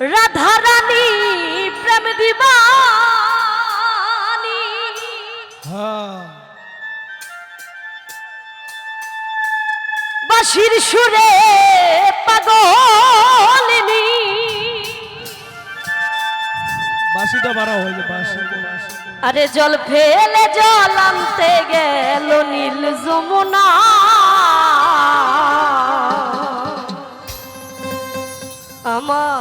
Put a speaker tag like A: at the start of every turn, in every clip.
A: রাধা রানী প্রেম দিবানি। বাঁশির সুরে পাগলিনী।
B: বাসিটা বাড়া বাসি
A: আরে জল ফেলে জল আনতে গেল নীল যমুনা।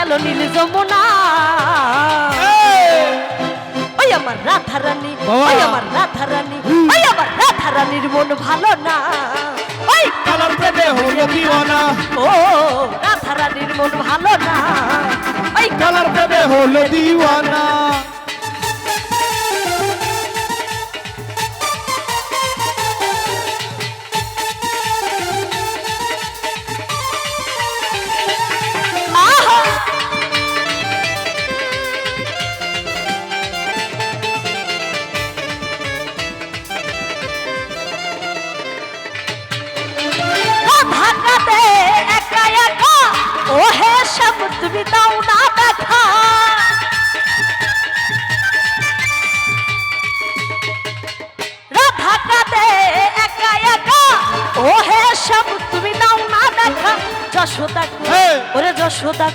A: গেল নীল যমুনা। ওই আমার রাধা রানী। ওই আমার রাধা রানী ওই আমার রাধা রানীর মন ভালো না। ওই
B: কালার প্রেমে হলো দিওয়ানা।
A: ও রাধা রানীর মন ভালো না। ওই
B: কালার প্রেমে হলো দিওয়ানা।
A: ও হে সব তুমি দাও না দেখা রাধা কাঁদে একা একা ও হে সব তুমি দাও না দেখা যশোদা! ওরে যশোদা!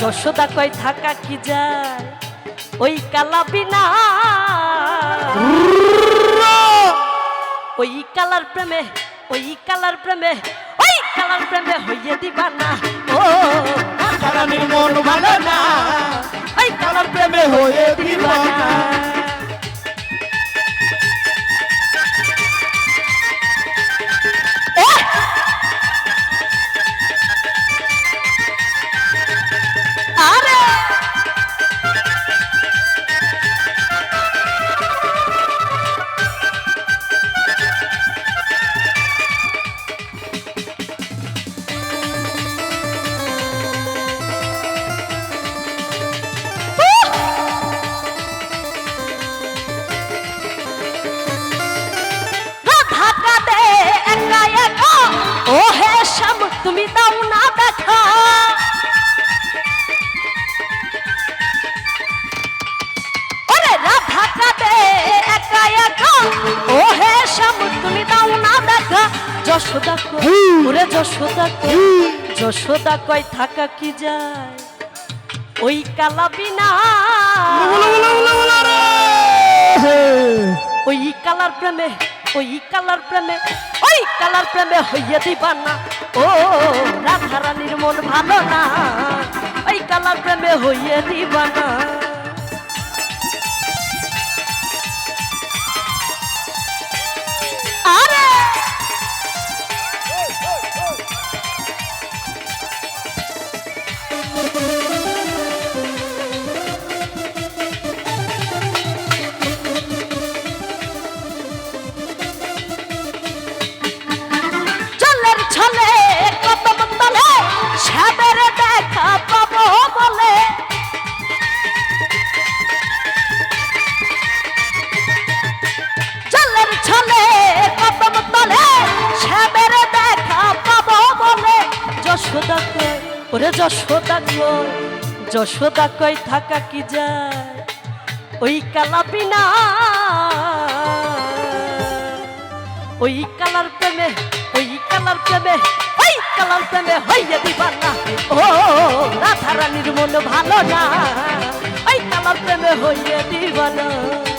A: যশোদা কই থাকা কি যায়? ওই কালা বিনা। ওই কালার প্রেমে ওই কালার প্রেমে কালার প্রেমে হইয়ে দিবা না। ও
B: রানীর মন ভালো না।
A: এই কালার প্রেমে
B: হইয়ে
A: দিবা না। যশোদা ওরে যশোদা যশোদা কই থাকা কি যায়? ওই কালা বিনা। ওই কালার প্রেমে ওই কালার প্রেমে ওই কালার প্রেমে হইয়ে দিবা না। ও রাধা রানীর মন ভালো না। ওই কালার প্রেমে হইয়ে দিবা যশোদা কই ওরে যশোদা কই যশোদা কই থাকা কি যায়? ওই কালা বিনা ওই কালার প্রেমে, ওই কালার প্রেমে, ওই কালার প্রেমে হইয়া দিবানা ও রাধা রানীর মন ভালো না। ওই কালার প্রেমে হইয়া দিবানা আহা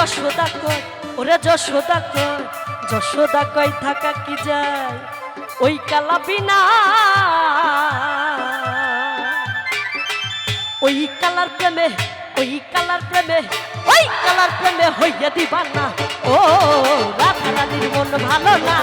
A: যশোদা কয়, ওরে যশোদা কয় যশোদা কয় থাকা কি যায়? ওই কালা বিনা। ওই কালার প্রেমে, ওই কালার প্রেমে, ওই কালার প্রেমে হইয়া দিবা না। ও রাধা রানীর মন ভালো না।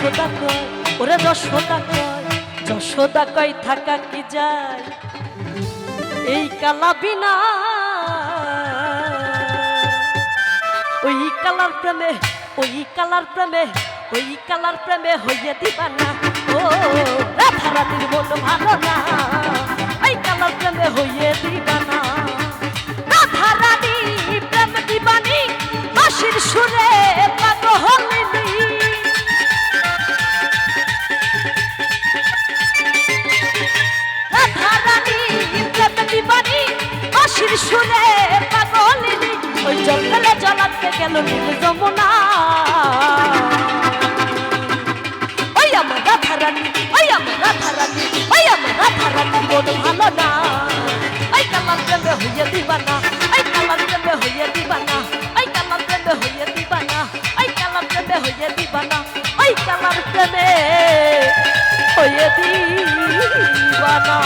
A: যশোদা কয়, ওরে যশোদা কয় যশোদা কয় থাকা কি যায়? এই কালা বিনা। ওই কালার প্রেমে, ওই কালার প্রেমে, ওই কালার প্রেমে হইয়া দিবা না। ও রাধা রানীর মন ভালো না। ওই কালার প্রেমে হইয়া দিবা না। রাধা রানী প্রেম দিবানি বাসির সুরে পাগ গেল নীল যমুনা। ওই আমার রাধা রানী, ওই আমার রাধা রানী, ওই আমার রাধা রানী মন ভালো না। ওই কালার প্রেমে হইয়া দিবানা, ওই কালার প্রেমে হইয়া দিবানা, ওই কালার প্রেমে হইয়া দিবানা, ওই কালার প্রেমে হইয়া দিবানা, ওই কালার প্রেমে হইয়া দিবানা।